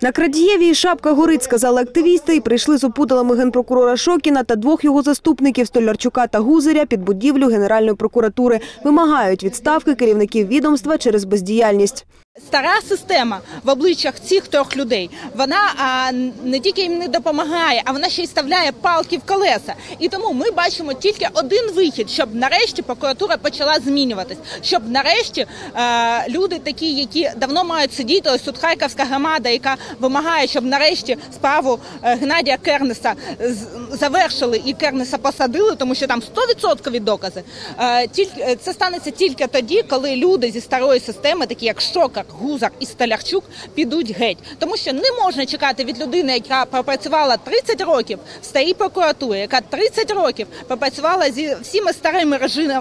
На Крадієві шапка горить, сказали активісти, і прийшли з опудалами генпрокурора Шокіна та двох його заступників Столярчука та Гузеря під будівлю Генеральної прокуратури. Вимагають відставки керівників відомства через бездіяльність. Стара система в обличчях цих трьох людей вона а, не тільки їм не допомагає, а вона ще й вставляє палки в колеса. І тому ми бачимо тільки один вихід, щоб нарешті прокуратура почала змінюватись, щоб нарешті а, люди, такі, які давно мають сидіти, ось тут харківська громада, яка вимагає, щоб нарешті справу е, Геннадія Кернеса завершили і Кернеса посадили, тому що там 100% докази. Е, Тільки е, це станеться тільки тоді, коли люди зі старої системи, такі як Шокар, Гузар і Столярчук, підуть геть. Тому що не можна чекати від людини, яка пропрацювала 30 років в старій прокуратурі, яка 30 років пропрацювала зі всіма старими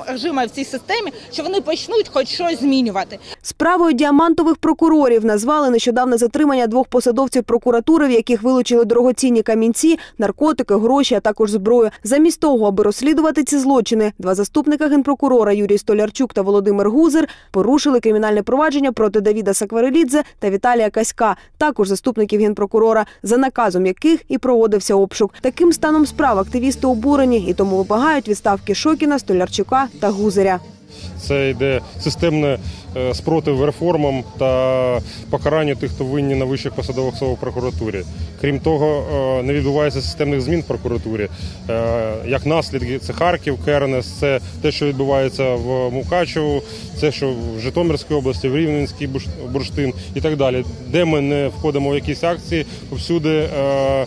режимами в цій системі, що вони почнуть хоч щось змінювати. Справою діамантових прокурорів назвали нещодавне затримання двох посадовців прокуратури, в яких вилучили дорогоцінні камінці, наркотики, гроші, а також зброю. Замість того, аби розслідувати ці злочини, два заступника генпрокурора Юрій Столярчук та Володимир Гузер порушили кримінальне провадження проти Давіда Сакварелідзе та Віталія Каська, також заступників генпрокурора, за наказом яких і проводився обшук. Таким станом справ активісти обурені і тому вимагають відставки Шокіна, Столярчука та Гузеря. Це йде системне е, спротив реформам та покаранню тих, хто винні на вищих посадових особах прокуратурі. Крім того, е, не відбувається системних змін в прокуратурі. Е, Як наслідки, це Харків, Кернес, це те, що відбувається в Мукачеву, це що в Житомирській області, в Рівненській бурштин і так далі. Де ми не входимо в якісь акції, всюди е,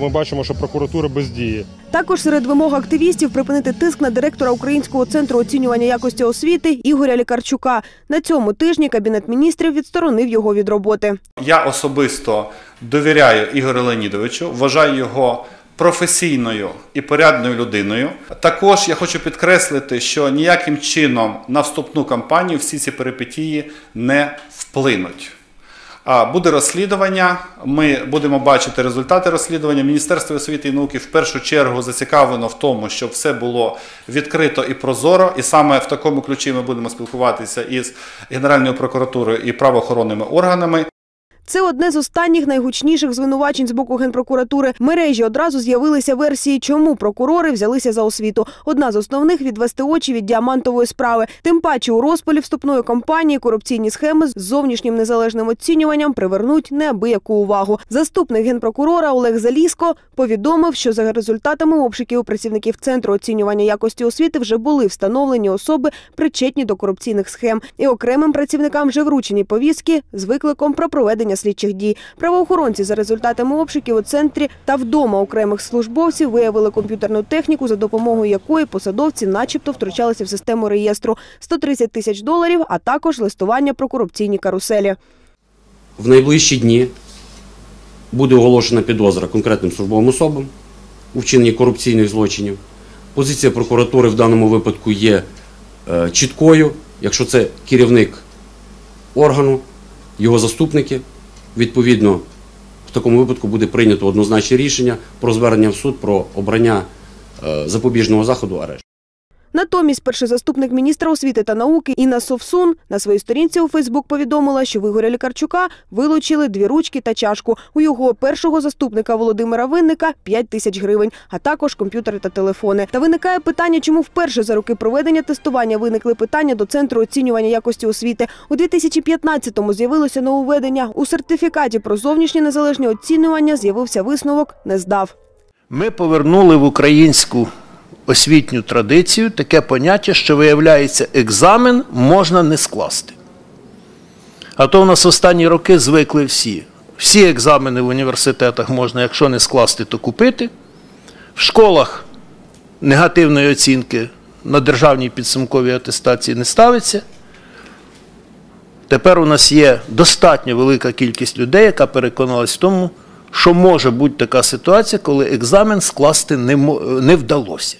ми бачимо, що прокуратура бездіє. Також серед вимог активістів припинити тиск на директора Українського центру оцінювання якості освіти Ігоря Лікарчука. На цьому тижні кабінет міністрів відсторонив його від роботи. Я особисто довіряю Ігорю Леонідовичу, вважаю його професійною і порядною людиною. Також я хочу підкреслити, що ніяким чином на вступну кампанію всі ці перипетії не вплинуть. Буде розслідування. Ми будемо бачити результати розслідування. Міністерство освіти і науки в першу чергу зацікавлено в тому, щоб все було відкрито і прозоро. І саме в такому ключі ми будемо спілкуватися із Генеральною прокуратурою і правоохоронними органами. Це одне з останніх найгучніших звинувачень з боку генпрокуратури. Мережі одразу з'явилися версії, чому прокурори взялися за освіту. Одна з основних відвести очі від діамантової справи. Тим паче у розпалі вступної кампанії корупційні схеми з зовнішнім незалежним оцінюванням привернуть неабияку увагу. Заступник генпрокурора Олег Заліско повідомив, що за результатами обшуків працівників центру оцінювання якості освіти вже були встановлені особи, причетні до корупційних схем, і окремим працівникам вже вручені повістки з викликом про проведення слідчих дій. Правоохоронці за результатами обшуків у центрі та вдома окремих службовців виявили комп'ютерну техніку, за допомогою якої посадовці, начебто, втручалися в систему реєстру 130 тисяч доларів, а також листування про корупційні каруселі. В найближчі дні буде оголошена підозра конкретним службовим особам у вчиненні корупційних злочинів. Позиція прокуратури в даному випадку є е, чіткою. Якщо це керівник органу, його заступники, відповідно, в такому випадку буде прийнято однозначне рішення про звернення в суд про обрання е, запобіжного заходу арешт. Натомість перший заступник міністра освіти та науки Інна Совсун на своїй сторінці у Фейсбук повідомила, що в Ігоря Лікарчука вилучили дві ручки та чашку. У його першого заступника Володимира Винника 5 тисяч гривень, а також комп'ютери та телефони. Та виникає питання, чому вперше за роки проведення тестування виникли питання до центру оцінювання якості освіти. У 2015-му з'явилося нововведення. У сертифікаті про зовнішнє незалежне оцінювання з'явився висновок не здав. Ми повернули в українську освітню традицію таке поняття, що виявляється, екзамен можна не скласти. А то в нас останні роки звикли всі. Всі екзамени в університетах можна, якщо не скласти, то купити. В школах негативної оцінки на державній підсумковій атестації не ставиться. Тепер у нас є достатньо велика кількість людей, яка переконалась в тому, що може бути така ситуація, коли екзамен скласти не вдалося.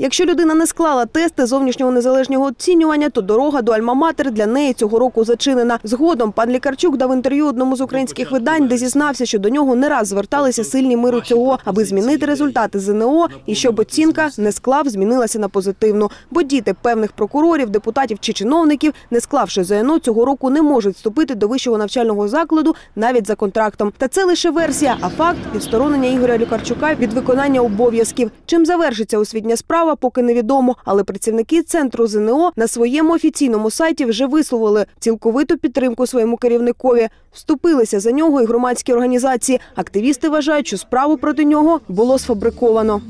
Якщо людина не склала тести зовнішнього незалежного оцінювання, то дорога до Альма-Матер для неї цього року зачинена. Згодом пан Лікарчук дав інтерв'ю одному з українських видань, де зізнався, що до нього не раз зверталися сильні миру цього, аби змінити результати ЗНО і щоб оцінка не склав, змінилася на позитивну. Бо діти певних прокурорів, депутатів чи чиновників, не склавши ЗНО, цього року не можуть вступити до вищого навчального закладу навіть за контрактом. Та це лише версія, а факт відсторонення Ігоря Лікарчука від виконання обов'язків. Чим завершиться освітня справа, поки невідомо. Але працівники центру ЗНО на своєму офіційному сайті вже висловили цілковиту підтримку своєму керівникові. Вступилися за нього і громадські організації. Активісти вважають, що справу проти нього було сфабриковано.